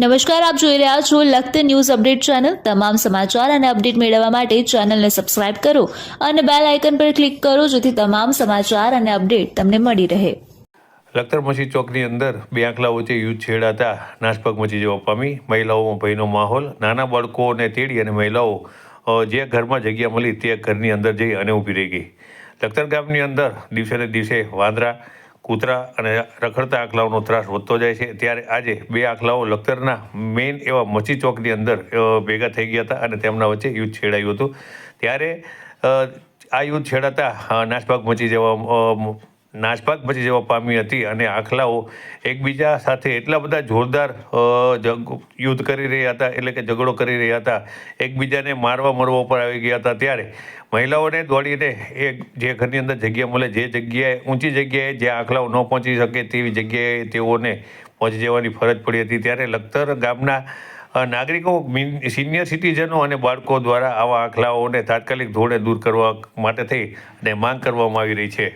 નમસ્કાર, આપ જોઈ રહ્યા છો લખત ન્યૂઝ અપડેટ ચેનલ. તમામ સમાચાર અને અપડેટ મેળવવા માટે ચેનલને સબસ્ક્રાઇબ કરો અને બેલ આઇકન પર ક્લિક કરો જેથી તમામ સમાચાર અને અપડેટ તમને મળી રહે. લખતર મસી ચોકની અંદર બે આંકલા વચ્ચે યુદ્ધ છેડાતા નાશપગ મચી જવા પામી. મહિલાઓમાં ભયનો માહોલ. નાના બાળકોને તેડી અને મહિલાઓ જે ઘરમાં જગ્યા મળી તે ઘરની અંદર જઈ અને ઊભી રહી ગઈ. લખતર ગામની અંદર દિવસે ને દિવસે વાંદરા કૂતરા અને રખડતા આખલાઓનો ત્રાસ વધતો જાય છે. ત્યારે આજે બે આખલાઓ લખતરના મેઇન એવા મચી ચોકની અંદર ભેગા થઈ ગયા હતા અને તેમના વચ્ચે યુદ્ધ છેડાયું હતું. ત્યારે આ યુદ્ધ છેડાતા નાસભાગ મચી જવા નાસભાગ મચી જવા પામી હતી અને આખલાઓ એકબીજા સાથે એટલા બધા જોરદાર જગ, યુદ્ધ કરી રહ્યા હતા, એટલે કે ઝઘડો કરી રહ્યા હતા, એકબીજાને મારવા મરવા ઉપર આવી ગયા હતા ત્યારે મહિલાઓને દોડીને એ જે ઘરની અંદર જગ્યા મળે, જે જગ્યાએ, ઊંચી જગ્યાએ જે આખલાઓ ન પહોંચી શકે તેવી જગ્યાએ તેઓને પહોંચી જવાની ફરજ પડી હતી. ત્યારે લખતર ગામના નાગરિકો સિનિયર સિટીઝનો અને બાળકો દ્વારા આવા આખલાઓને તાત્કાલિક ધોરણે દૂર કરવા માટે થઈ અને માંગ કરવામાં આવી રહી છે.